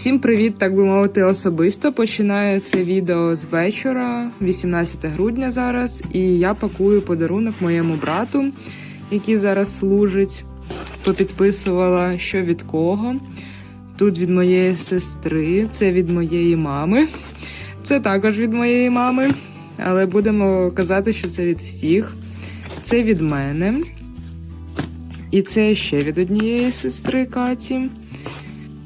Всім привіт, так би мовити, особисто. Починаю це відео з вечора, 18 грудня зараз, і я пакую подарунок моєму брату, який зараз служить. Попідписувала, що від кого. Тут від моєї сестри, це від моєї мами. Це також від моєї мами. Але будемо казати, що це від всіх. Це від мене. І це ще від однієї сестри Каті.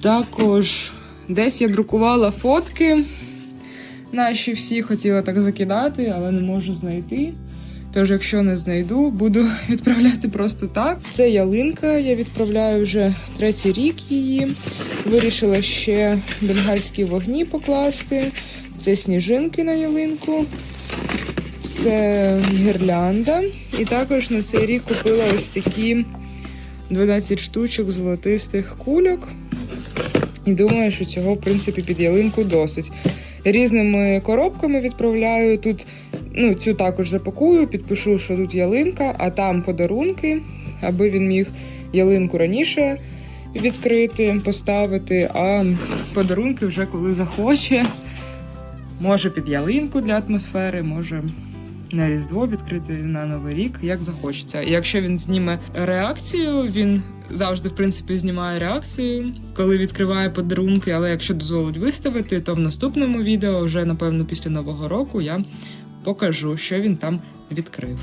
Також десь я друкувала фотки. Наші всі хотіла так закидати, але не можу знайти. Тож, якщо не знайду, буду відправляти просто так. Це ялинка, я відправляю вже третій рік її. Вирішила ще бенгальські вогні покласти. Це сніжинки на ялинку. Це гірлянда. І також на цей рік купила ось такі 12 штучок золотистих кульок. І думаю, що цього, в принципі, під ялинку досить. Різними коробками відправляю. Тут ну, цю також запакую, підпишу, що тут ялинка, а там подарунки, аби він міг ялинку раніше відкрити, поставити, а подарунки вже коли захоче. Може під ялинку для атмосфери, може на Різдво відкрити на Новий рік, як захочеться. І якщо він зніме реакцію, він завжди, в принципі, знімає реакцію, коли відкриває подарунки. Але якщо дозволить виставити, то в наступному відео, вже напевно після нового року, я покажу, що він там відкрив.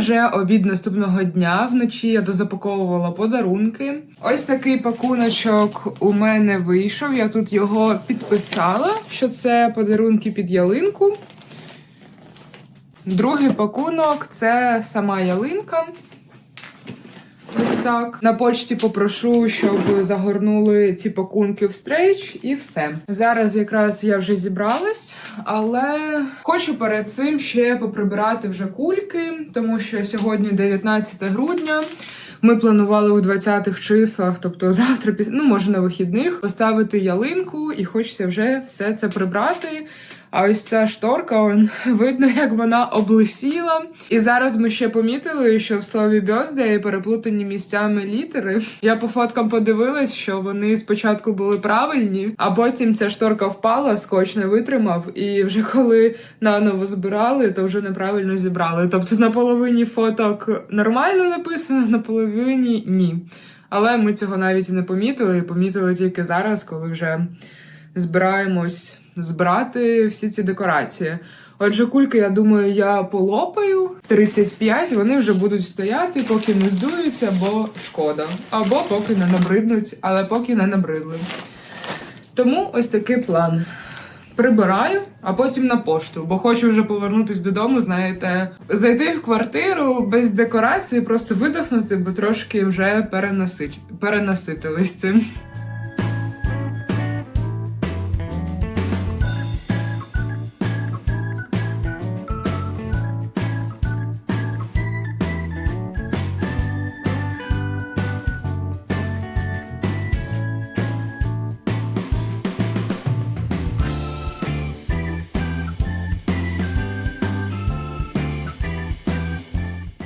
Вже обід наступного дня. Вночі я дозапаковувала подарунки. Ось такий пакуночок у мене вийшов. Я тут його підписала, що це подарунки під ялинку. Другий пакунок це сама ялинка. Ось так. На почті попрошу, щоб загорнули ці пакунки в стрейч, і все. Зараз якраз я вже зібралась, але хочу перед цим ще поприбирати вже кульки, тому що сьогодні 19 грудня. Ми планували у 20-х числах, тобто завтра, ну може на вихідних, поставити ялинку, і хочеться вже все це прибрати. А ось ця шторка, он, видно, як вона облисіла. І зараз ми ще помітили, що в слові «birthday» переплутані місцями літери. Я по фоткам подивилась, що вони спочатку були правильні, а потім ця шторка впала, скотч не витримав. І вже коли наново збирали, то вже неправильно зібрали. Тобто на половині фоток нормально написано, на половині ні. Але ми цього навіть не помітили. і Помітили тільки зараз, коли вже збираємось збирати всі ці декорації. Отже, кульки, я думаю, я полопаю 35, вони вже будуть стояти, поки не здуються, бо шкода. Або поки не набриднуть, але поки не набридли. Тому ось такий план. Прибираю, а потім на пошту, бо хочу вже повернутись додому, знаєте, зайти в квартиру без декорації, просто видихнути, бо трошки вже перенасич... перенаситились цим.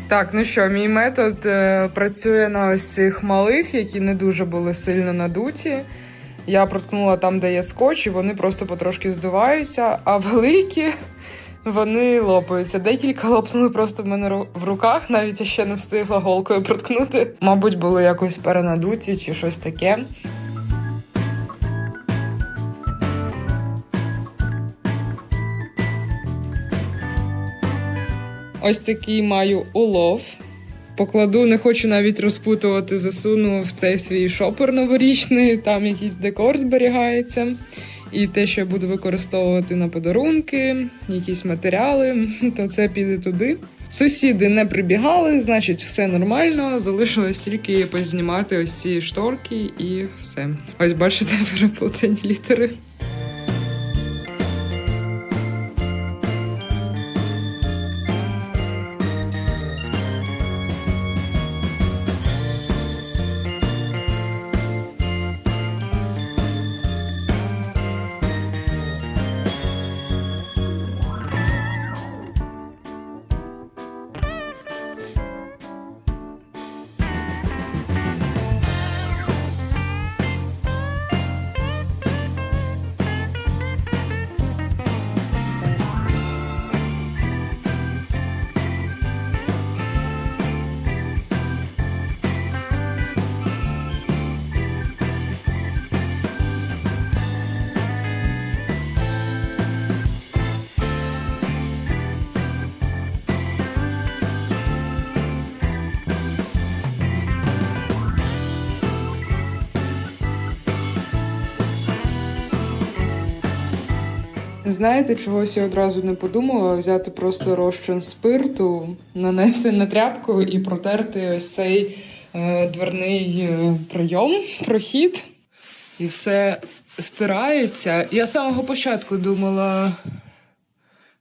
Так, ну що, мій метод е, працює на ось цих малих, які не дуже були сильно надуті. Я проткнула там, де є скотч, і вони просто потрошки здуваються, а великі вони лопаються. Декілька лопнули просто в мене в руках, навіть я ще не встигла голкою проткнути. Мабуть, були якось перенадуті чи щось таке. Ось такий маю улов. Покладу, не хочу навіть розпутувати, засуну в цей свій шопер новорічний, там якийсь декор зберігається. І те, що я буду використовувати на подарунки, якісь матеріали, то це піде туди. Сусіди не прибігали, значить, все нормально. Залишилось тільки познімати ось ці шторки і все. Ось бачите, переплутані літери. Знаєте, чогось я одразу не подумала взяти просто розчин спирту, нанести на тряпку і протерти ось цей е, дверний е, пройом, прохід. І все стирається. Я з самого початку думала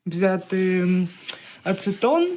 взяти ацетон,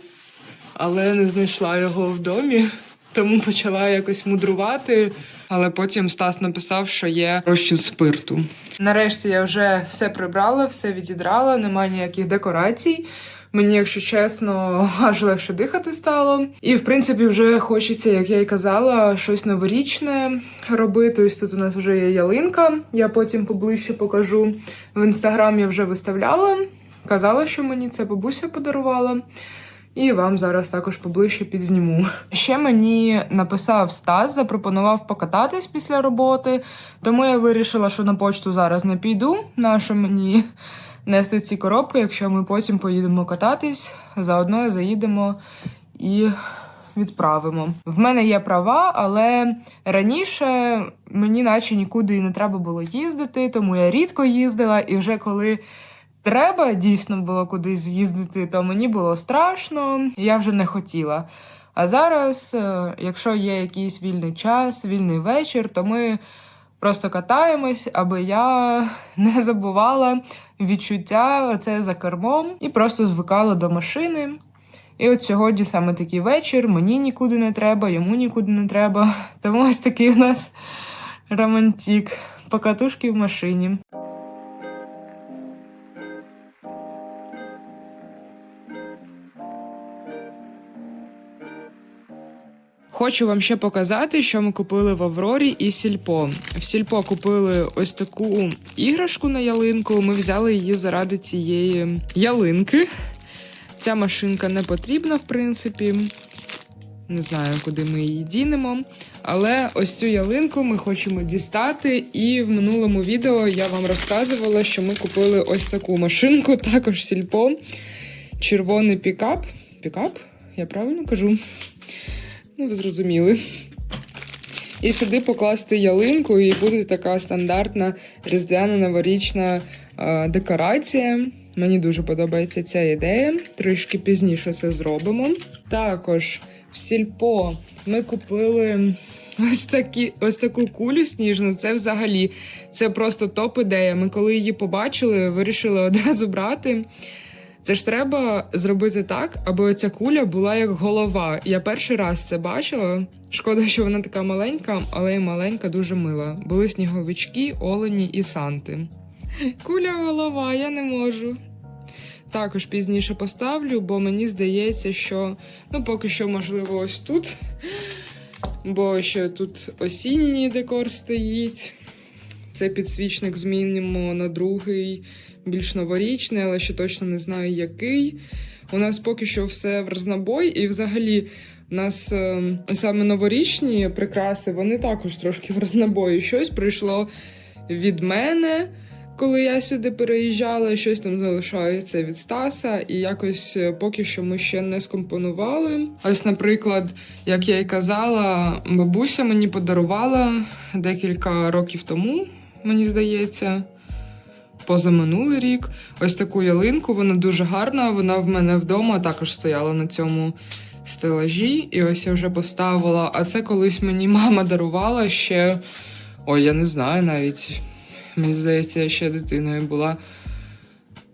але не знайшла його в домі, тому почала якось мудрувати. Але потім Стас написав, що є розчин спирту. Нарешті я вже все прибрала, все відідрала, немає ніяких декорацій. Мені, якщо чесно, аж легше дихати стало. І в принципі, вже хочеться, як я й казала, щось новорічне робити. Ось тут у нас вже є ялинка. Я потім поближче покажу. В інстаграм я вже виставляла. Казала, що мені це бабуся подарувала. І вам зараз також поближче підзніму. Ще мені написав Стас, запропонував покататись після роботи, тому я вирішила, що на почту зараз не піду. Нащо мені нести ці коробки, якщо ми потім поїдемо кататись, заодно заїдемо і відправимо. В мене є права, але раніше мені наче нікуди і не треба було їздити, тому я рідко їздила, і вже коли треба дійсно було кудись з'їздити, то мені було страшно, я вже не хотіла. А зараз, е, якщо є якийсь вільний час, вільний вечір, то ми просто катаємось, аби я не забувала відчуття це за кермом і просто звикала до машини. І от сьогодні саме такий вечір, мені нікуди не треба, йому нікуди не треба. Тому ось такий у нас романтик. Покатушки в машині. Хочу вам ще показати, що ми купили в Аврорі і Сільпо. В Сільпо купили ось таку іграшку на ялинку. Ми взяли її заради цієї ялинки. Ця машинка не потрібна, в принципі. Не знаю, куди ми її дінемо. Але ось цю ялинку ми хочемо дістати. І в минулому відео я вам розказувала, що ми купили ось таку машинку, також сільпо. Червоний пікап. Пікап? Я правильно кажу? Ну, ви зрозуміли. І сюди покласти ялинку, і буде така стандартна різдвяна новорічна е, декорація. Мені дуже подобається ця ідея. Трішки пізніше це зробимо. Також в сільпо ми купили ось такі, ось таку кулю сніжну. Це взагалі це просто топ ідея. Ми коли її побачили, вирішили одразу брати. Це ж треба зробити так, аби оця куля була як голова. Я перший раз це бачила. Шкода, що вона така маленька, але й маленька, дуже мила. Були сніговички, олені і санти. Куля голова, я не можу. Також пізніше поставлю, бо мені здається, що ну поки що, можливо, ось тут. Бо ще тут осінній декор стоїть. Це підсвічник змінимо на другий, більш новорічний, але ще точно не знаю який. У нас поки що все в разнобой, і взагалі у нас е, саме новорічні прикраси, вони також трошки в разнобої. Щось прийшло від мене, коли я сюди переїжджала, щось там залишається від Стаса, і якось е, поки що ми ще не скомпонували. Ось, наприклад, як я й казала, бабуся мені подарувала декілька років тому, мені здається. Позаминулий рік ось таку ялинку, вона дуже гарна. Вона в мене вдома також стояла на цьому стелажі, і ось я вже поставила. А це колись мені мама дарувала ще. Ой, я не знаю навіть. Мені здається, я ще дитиною була.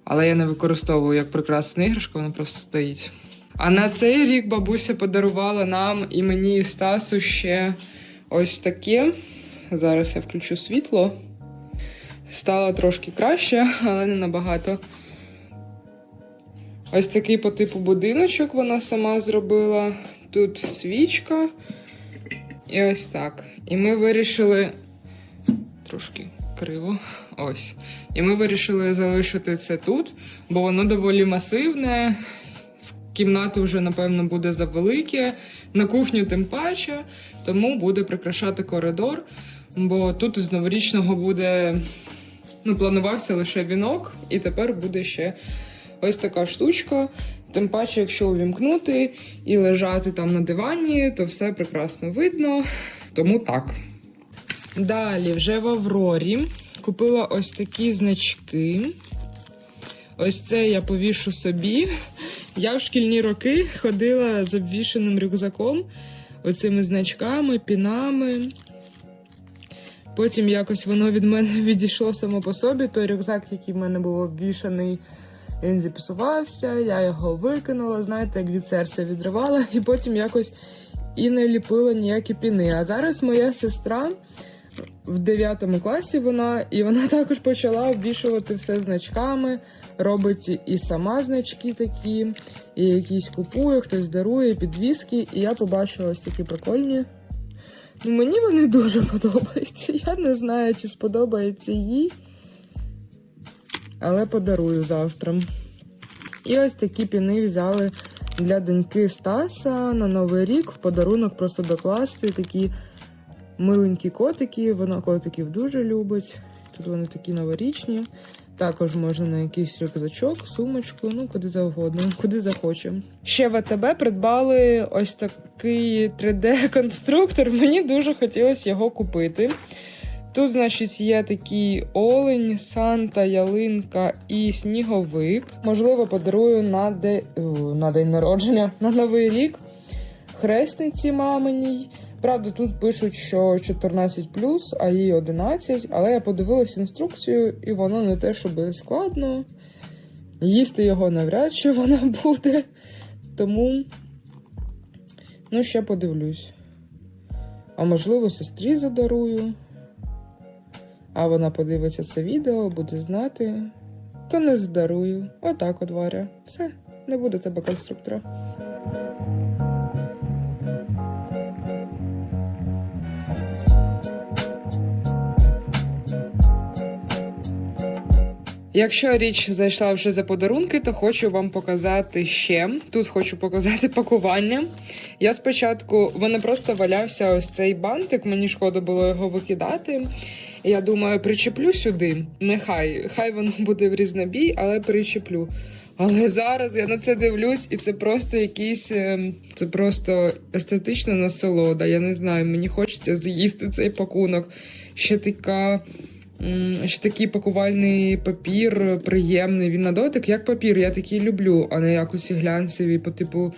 Але я не використовую як прикрасну іграшку, вона просто стоїть. А на цей рік бабуся подарувала нам і мені і Стасу ще ось таке. Зараз я включу світло. Стало трошки краще, але не набагато. Ось такий по типу будиночок вона сама зробила. Тут свічка. І ось так. І ми вирішили. Трошки криво. Ось. І ми вирішили залишити це тут, бо воно доволі масивне. Кімнату вже, напевно, буде завелике. На кухню тим паче, тому буде прикрашати коридор. Бо тут з новорічного буде. Ну, планувався лише вінок, і тепер буде ще ось така штучка. Тим паче, якщо увімкнути і лежати там на дивані, то все прекрасно видно. Тому так. Далі, вже в Аврорі купила ось такі значки. Ось це я повішу собі. Я в шкільні роки ходила з обвішаним рюкзаком, оцими значками, пінами. Потім якось воно від мене відійшло само по собі. Той рюкзак, який в мене був обвішаний, він зіпсувався, я його викинула, знаєте, як від серця відривала, і потім якось і не ліпила ніякі піни. А зараз моя сестра в 9 класі вона, і вона також почала обвішувати все значками, робить і сама значки такі, і якісь купує, хтось дарує, підвіски. І я побачила ось такі прикольні. Мені вони дуже подобаються. Я не знаю, чи сподобається їй. Але подарую завтра. І ось такі піни взяли для доньки Стаса на Новий рік в подарунок просто докласти. Такі миленькі котики. Вона котиків дуже любить. Тут вони такі новорічні. Також можна на якийсь рюкзачок, сумочку, ну куди завгодно, куди захоче. Ще в АТБ придбали ось такий 3D-конструктор. Мені дуже хотілося його купити. Тут, значить, є такий олень, санта, ялинка і сніговик. Можливо, подарую на, де... на день народження, на новий рік хресниці маминій. Правда, тут пишуть, що 14 а їй 11, але я подивилася інструкцію, і воно не те, щоб складно. Їсти його навряд чи вона буде. Тому, ну, ще подивлюсь. А можливо, сестрі задарую. А вона подивиться це відео, буде знати. То не задарую. Отак от Варя. Все, не буде тебе конструктора. Якщо річ зайшла вже за подарунки, то хочу вам показати ще. Тут хочу показати пакування. Я спочатку в мене просто валявся ось цей бантик, мені шкода було його викидати. Я думаю, причеплю сюди. Нехай, хай воно буде в різнобій, але причеплю. Але зараз я на це дивлюсь, і це просто якийсь, ем, це просто естетична насолода. Я не знаю, мені хочеться з'їсти цей пакунок. Ще така. Ще такий пакувальний папір приємний. Він на дотик, як папір, я такий люблю, а не якось глянцеві по типу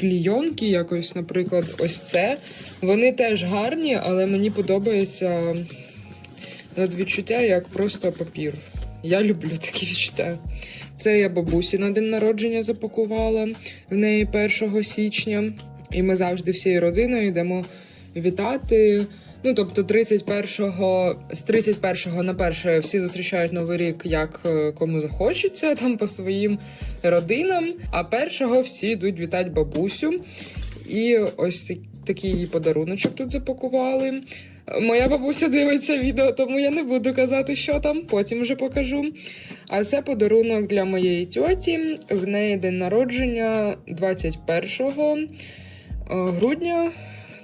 клійонки, якось, наприклад, ось це. Вони теж гарні, але мені подобається відчуття як просто папір. Я люблю такі відчуття. Це я бабусі на день народження запакувала в неї 1 січня. І ми завжди всією родиною йдемо вітати. Ну, тобто, 31-го, з 31-го на 1 всі зустрічають Новий рік, як е, кому захочеться, там по своїм родинам. А 1-го всі йдуть вітати бабусю. І ось такий їй подаруночок тут запакували. Моя бабуся дивиться відео, тому я не буду казати, що там, потім вже покажу. А це подарунок для моєї тьоті. В неї день народження 21 грудня.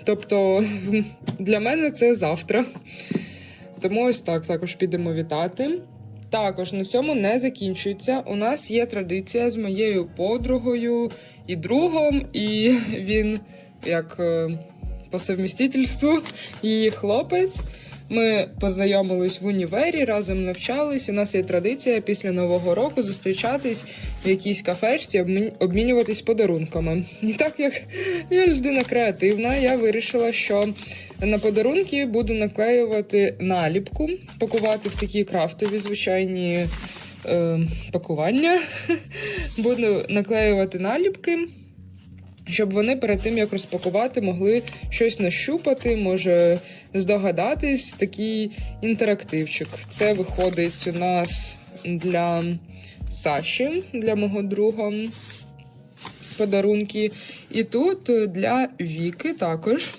Тобто для мене це завтра. Тому ось так також підемо вітати. Також на цьому не закінчується. У нас є традиція з моєю подругою і другом, і він як е, по совмістительству її хлопець. Ми познайомились в універі, разом навчались. У нас є традиція після нового року зустрічатись в якійсь кафешці, обмінюватись подарунками. І так як я людина креативна, я вирішила, що на подарунки буду наклеювати наліпку, пакувати в такі крафтові звичайні е, пакування. Буду наклеювати наліпки. Щоб вони перед тим як розпакувати, могли щось нащупати, може здогадатись, такий інтерактивчик. Це виходить у нас для Саші, для мого друга подарунки. І тут для Віки також.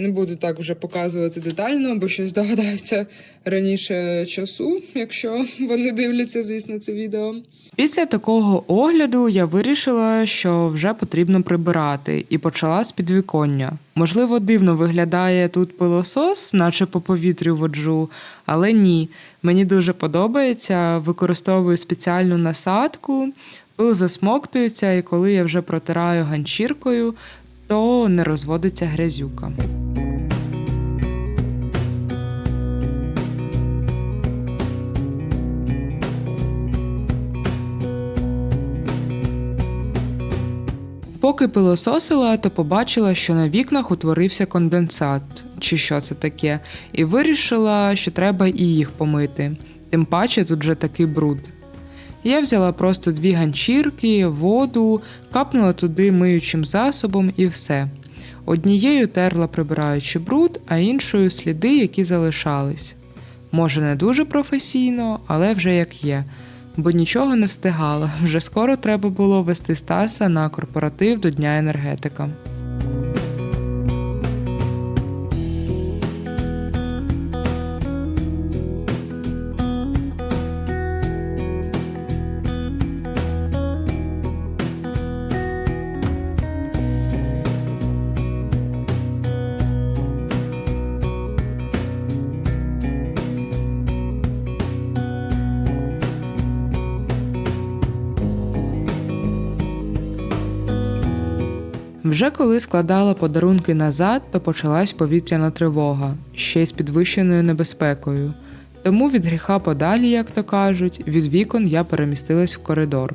Не буду так вже показувати детально, бо щось догадаються раніше часу, якщо вони дивляться, звісно, це відео. Після такого огляду я вирішила, що вже потрібно прибирати, і почала з підвіконня. Можливо, дивно виглядає тут пилосос, наче по повітрю воджу, але ні. Мені дуже подобається. Використовую спеціальну насадку, пил засмоктується, і коли я вже протираю ганчіркою, то не розводиться грязюка. Поки пилососила, то побачила, що на вікнах утворився конденсат, чи що це таке, і вирішила, що треба і їх помити. Тим паче тут вже такий бруд. Я взяла просто дві ганчірки, воду, капнула туди миючим засобом і все. Однією терла прибираючи бруд, а іншою сліди, які залишались. Може, не дуже професійно, але вже як є, бо нічого не встигала. Вже скоро треба було вести Стаса на корпоратив до Дня енергетика. Вже коли складала подарунки назад, то почалась повітряна тривога, ще й з підвищеною небезпекою. Тому від гріха подалі, як то кажуть, від вікон я перемістилась в коридор.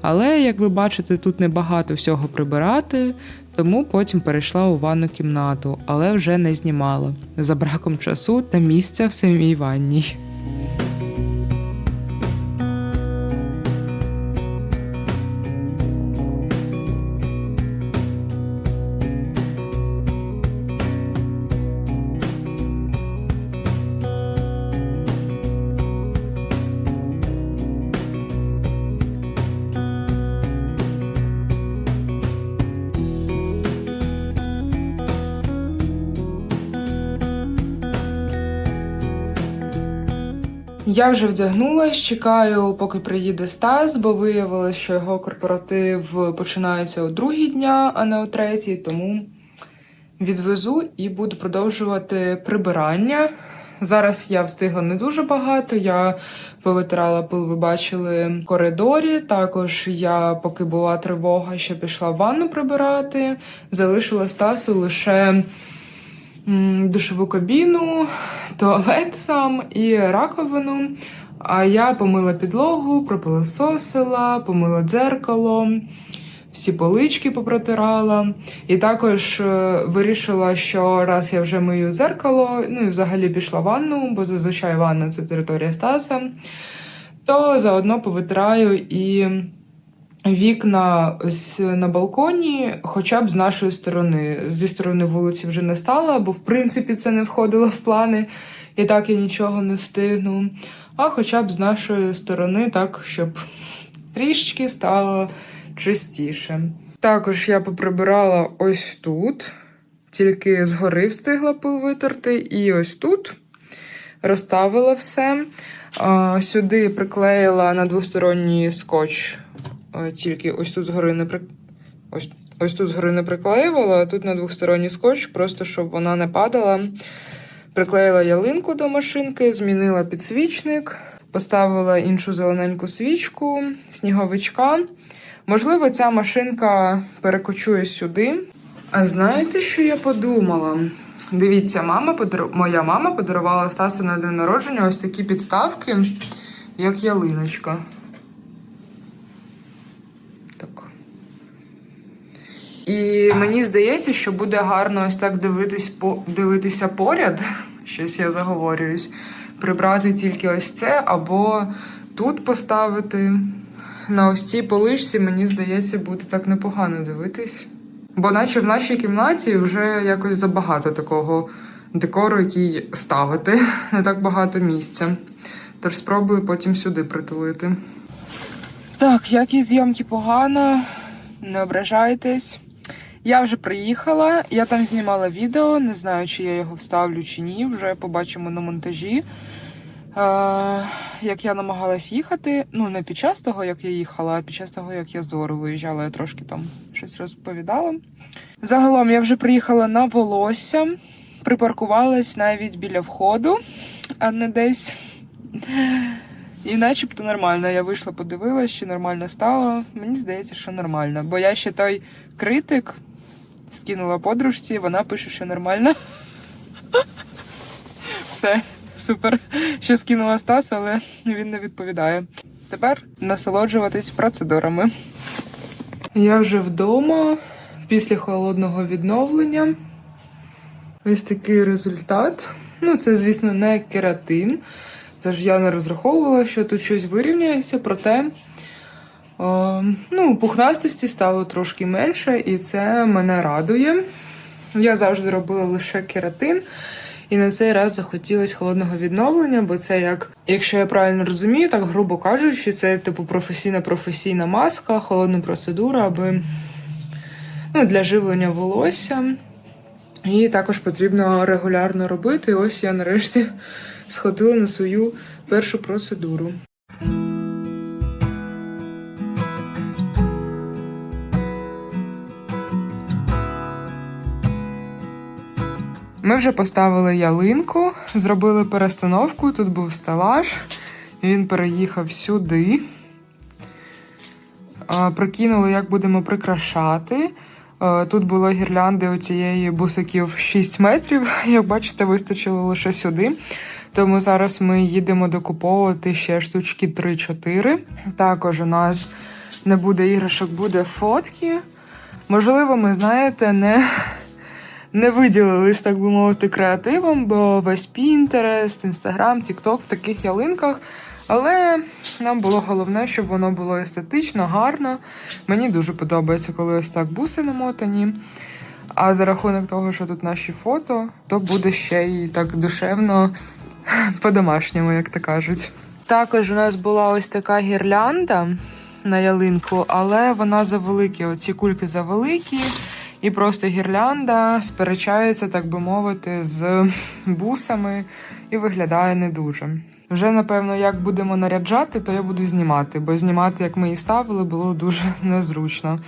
Але, як ви бачите, тут небагато всього прибирати, тому потім перейшла у ванну кімнату, але вже не знімала за браком часу та місця в самій ванній. Я вже вдягнулась, чекаю, поки приїде Стас, бо виявилось, що його корпоратив починається о другій дня, а не о третій, тому відвезу і буду продовжувати прибирання. Зараз я встигла не дуже багато. Я повитирала пил, ви бачили в коридорі. Також я, поки була тривога, ще пішла в ванну прибирати. Залишила Стасу лише душову кабіну, туалет сам і раковину. А я помила підлогу, пропилососила, помила дзеркало, всі полички попротирала. І також е, вирішила, що раз я вже мию зеркало, ну і взагалі пішла в ванну, бо зазвичай ванна це територія Стаса, то заодно повитираю і вікна ось на балконі, хоча б з нашої сторони. Зі сторони вулиці вже не стала, бо в принципі це не входило в плани, і так я нічого не встигну. А хоча б з нашої сторони, так, щоб трішечки стало чистіше. Також я поприбирала ось тут, тільки згори встигла пил витерти, і ось тут розставила все. Сюди приклеїла на двосторонній скотч, тільки ось тут згори не при... ось, ось тут згори не приклеювала, а тут на двосторонній скотч, просто щоб вона не падала. Приклеїла ялинку до машинки, змінила підсвічник, поставила іншу зелененьку свічку, сніговичка. Можливо, ця машинка перекочує сюди. А знаєте, що я подумала? Дивіться, мама подар... моя мама подарувала Стасу на день народження ось такі підставки, як ялиночка. Так. І мені здається, що буде гарно ось так дивитись по... дивитися поряд. Щось я заговорююсь. Прибрати тільки ось це, або тут поставити. На ось цій поличці, мені здається, буде так непогано дивитись. Бо наче в нашій кімнаті вже якось забагато такого декору, який ставити. Не так багато місця. Тож спробую потім сюди притулити. Так, якість зйомки погана, не ображайтесь. Я вже приїхала, я там знімала відео, не знаю, чи я його вставлю чи ні. Вже побачимо на монтажі. Е, як я намагалась їхати, ну не під час того, як я їхала, а під час того, як я з виїжджала, я трошки там щось розповідала. Загалом я вже приїхала на волосся, припаркувалась навіть біля входу, а не десь. І начебто нормально. Я вийшла, подивилась, чи нормально стало. Мені здається, що нормально. Бо я ще той критик скинула подружці, вона пише, що нормально. Все, супер. Ще скинула Стасу, але він не відповідає. Тепер насолоджуватись процедурами. Я вже вдома після холодного відновлення. Ось такий результат. Ну, це, звісно, не кератин. Тож я не розраховувала, що тут щось вирівняється, проте ну, пухнастості стало трошки менше, і це мене радує. Я завжди робила лише кератин. І на цей раз захотілось холодного відновлення, бо це як, якщо я правильно розумію, так грубо кажучи, це типу професійна професійна маска, холодна процедура, аби ну, для живлення волосся. І також потрібно регулярно робити. І ось я нарешті сходила на свою першу процедуру. Ми вже поставили ялинку, зробили перестановку. Тут був стелаж, він переїхав сюди. Прикинули, як будемо прикрашати. Тут було гірлянди у цієї бусиків 6 метрів. Як бачите, вистачило лише сюди. Тому зараз ми їдемо докуповувати ще штучки 3-4. Також у нас не буде іграшок, буде фотки. Можливо, ми знаєте, не не виділились, так би мовити, креативом, бо весь Pinterest, Instagram, TikTok в таких ялинках. Але нам було головне, щоб воно було естетично, гарно. Мені дуже подобається, коли ось так буси намотані. А за рахунок того, що тут наші фото, то буде ще й так душевно по-домашньому, як то кажуть. Також у нас була ось така гірлянда на ялинку, але вона завеликі. Оці кульки завеликі. І просто гірлянда сперечається, так би мовити, з бусами і виглядає не дуже. Вже напевно, як будемо наряджати, то я буду знімати, бо знімати, як ми її ставили, було дуже незручно.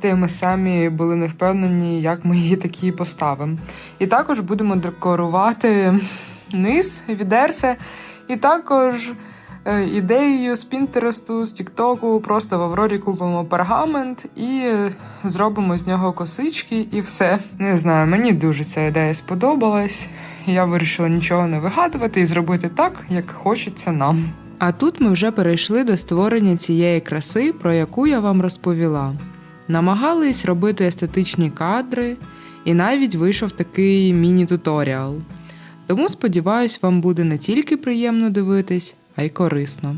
Та ми самі були не впевнені, як ми її такі поставимо. І також будемо декорувати низ, відерце, і також. Е, Ідеєю з Пінтересту, з Тіктоку, просто в Аврорі купимо пергамент і зробимо з нього косички, і все. Не знаю, мені дуже ця ідея сподобалась. Я вирішила нічого не вигадувати і зробити так, як хочеться нам. А тут ми вже перейшли до створення цієї краси, про яку я вам розповіла. Намагались робити естетичні кадри, і навіть вийшов такий міні-туторіал. Тому сподіваюсь, вам буде не тільки приємно дивитись, а й корисно.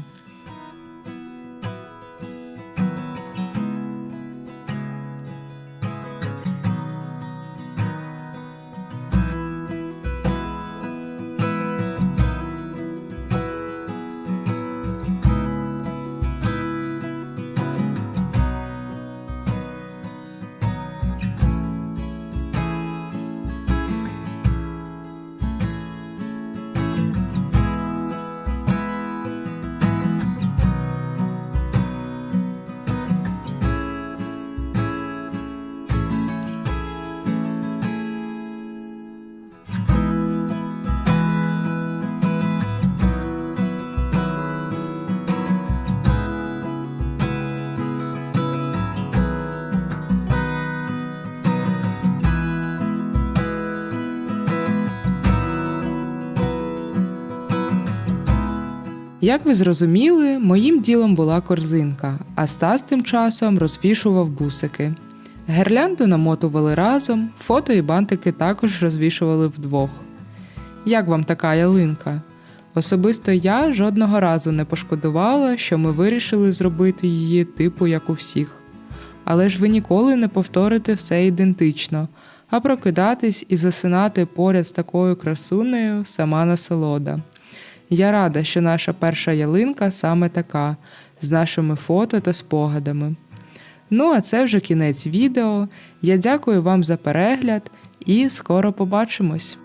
Як ви зрозуміли, моїм ділом була корзинка, а Стас тим часом розвішував бусики. Гірлянду намотували разом, фото і бантики також розвішували вдвох. Як вам така ялинка? Особисто я жодного разу не пошкодувала, що ми вирішили зробити її типу як у всіх. Але ж ви ніколи не повторите все ідентично, а прокидатись і засинати поряд з такою красунею сама насолода. Я рада, що наша перша ялинка саме така, з нашими фото та спогадами. Ну, а це вже кінець відео. Я дякую вам за перегляд і скоро побачимось!